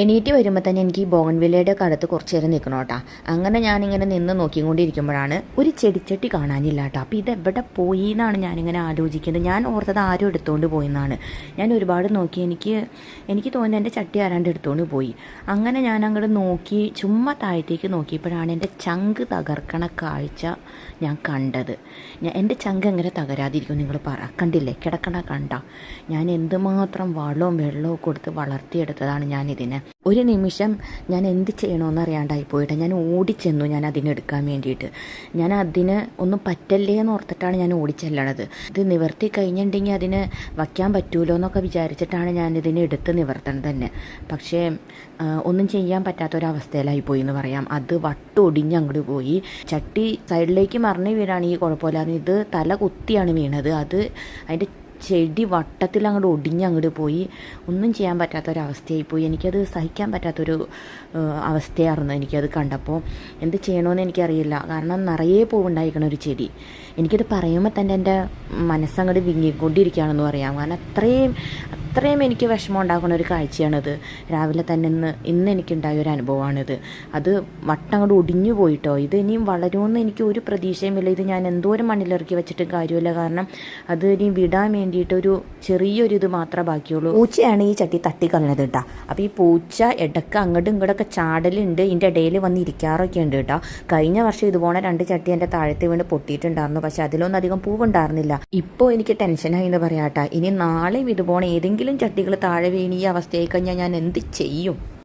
എണീറ്റ് വരുമ്പോൾ തന്നെ എനിക്ക് ഈ ബോഗൺവില്ലയുടെ കടത്ത് കുറച്ച് നേരം നിൽക്കണം കേട്ടോ. അങ്ങനെ ഞാനിങ്ങനെ നിന്ന് നോക്കിക്കൊണ്ടിരിക്കുമ്പോഴാണ് ഒരു ചെടിച്ചട്ടി കാണാനില്ല കേട്ടോ. അപ്പോൾ ഇത് എവിടെ പോയി എന്നാണ് ഞാനിങ്ങനെ ആലോചിക്കുന്നത്. ഞാൻ ഓർത്തത് ആരും എടുത്തുകൊണ്ട് പോയി എന്നാണ് ഞാൻ ഒരുപാട് നോക്കി. എനിക്ക് എനിക്ക് തോന്നുന്നു എന്റെ ചട്ടി ആരാണ്ട് എടുത്തുകൊണ്ട് പോയി. അങ്ങനെ ഞാൻ അങ്ങോട്ട് നോക്കി ചുമ്മാ താഴത്തേക്ക് നോക്കിയപ്പോഴാണ് എന്റെ ചങ്ക് തകർക്കണ കാഴ്ച ഞാൻ കണ്ടത്. ഞാൻ എന്റെ ചങ്ക് എങ്ങനെ തകരാതിരിക്കും നിങ്ങൾ പറ. കണ്ടില്ലേ? കിടക്കണ കണ്ട. ഞാൻ എന്തുമാത്രം വളവും വെള്ളവും കൊടുത്ത് വളർത്തിയെടുത്തതാണ് ഞാനിതിനെ. ഒരു നിമിഷം ഞാൻ എന്ത് ചെയ്യണമെന്ന് അറിയാണ്ടായി പോയിട്ട്. ഞാൻ ഓടിച്ചെന്നു ഞാൻ അതിനെടുക്കാൻ വേണ്ടിയിട്ട്. ഞാൻ അതിന് ഒന്നും പറ്റല്ലേ എന്ന് ഓർത്തിട്ടാണ് ഞാൻ ഓടിച്ചെല്ലണത് ഇത് നിവർത്തി കഴിഞ്ഞിട്ടുണ്ടെങ്കിൽ അതിന് വയ്ക്കാൻ പറ്റുമല്ലോ എന്നൊക്കെ വിചാരിച്ചിട്ടാണ് ഞാൻ ഇതിനെ എടുത്ത് നിവർത്തണത് തന്നെ. പക്ഷേ ഒന്നും ചെയ്യാൻ പറ്റാത്തൊരവസ്ഥയിലായി പോയി എന്ന് പറയാം. അത് വട്ടൊടിഞ്ഞ് അങ്ങോട്ട് പോയി. ചട്ടി സൈഡിലേക്ക് മറിഞ്ഞ് വീഴാണെങ്കിൽ കുഴപ്പമില്ലായിരുന്നു ഇത് തല കുത്തിയാണ് വീണത്. അത് അതിന്റെ ചെടി വട്ടത്തിൽ അങ്ങോട്ട് ഒടിഞ്ഞ് അങ്ങോട്ട് പോയി. ഒന്നും ചെയ്യാൻ പറ്റാത്തൊരവസ്ഥയായി പോയി. എനിക്കത് സഹിക്കാൻ പറ്റാത്തൊരു അവസ്ഥയായിരുന്നു എനിക്കത് കണ്ടപ്പോൾ. എന്ത് ചെയ്യണമെന്ന് എനിക്കറിയില്ല. കാരണം നിറയെ പൂവുണ്ടായിരിക്കണ ഒരു ചെടി. എനിക്കത് പറയുമ്പോൾ തന്നെ എന്റെ മനസ്സങ്ങോട്ട് വിങ്ങിക്കൊണ്ടിരിക്കുകയാണെന്ന് പറയാം. കാരണം അത്രയും അത്രയും എനിക്ക് വിഷമം ഉണ്ടാക്കുന്ന ഒരു കാഴ്ചയാണിത്. രാവിലെ തന്നെ ഇന്ന് ഇന്ന് എനിക്കുണ്ടായ ഒരു അനുഭവമാണിത്. അത് വട്ടം അങ്ങോട്ട് ഒടിഞ്ഞു പോയിട്ടോ ഇത് ഇനിയും വളരുമെന്ന് എനിക്ക് ഒരു പ്രതീക്ഷയുമില്ല. ഇത് ഞാൻ എന്തോരം മണ്ണിലിറക്കി വെച്ചിട്ട് കാര്യമില്ല. കാരണം അത് ഇനി വിടാൻ വേണ്ടിയിട്ട് ഒരു ചെറിയൊരു ഇത് മാത്രമേ ബാക്കിയുള്ളൂ. പൂച്ചയാണ് ഈ ചട്ടി തട്ടിക്കളഞ്ഞത് കേട്ടോ അപ്പോൾ ഈ പൂച്ച ഇടയ്ക്ക് അങ്ങോട്ടും ഇങ്ങോട്ടൊക്കെ ചാടലുണ്ട്. ഇതിന്റെ ഇടയിൽ വന്ന് ഇരിക്കാറൊക്കെ ഉണ്ട് കേട്ടോ കഴിഞ്ഞ വർഷം ഇതുപോലെ രണ്ട് ചട്ടി എന്റെ താഴത്ത് വീണ് പൊട്ടിയിട്ടുണ്ടായിരുന്നു. പക്ഷെ അതിലൊന്നും അധികം പൂവുണ്ടായിരുന്നില്ല. ഇപ്പോൾ എനിക്ക് ടെൻഷനായി എന്ന് പറയാം കേട്ടോ ഇനി നാളെയും ഇതുപോലെ ഏതെങ്കിലും ചട്ടികൾ താഴെ വീണ് ഈ അവസ്ഥയായി കഴിഞ്ഞാൽ ഞാൻ എന്ത് ചെയ്യും?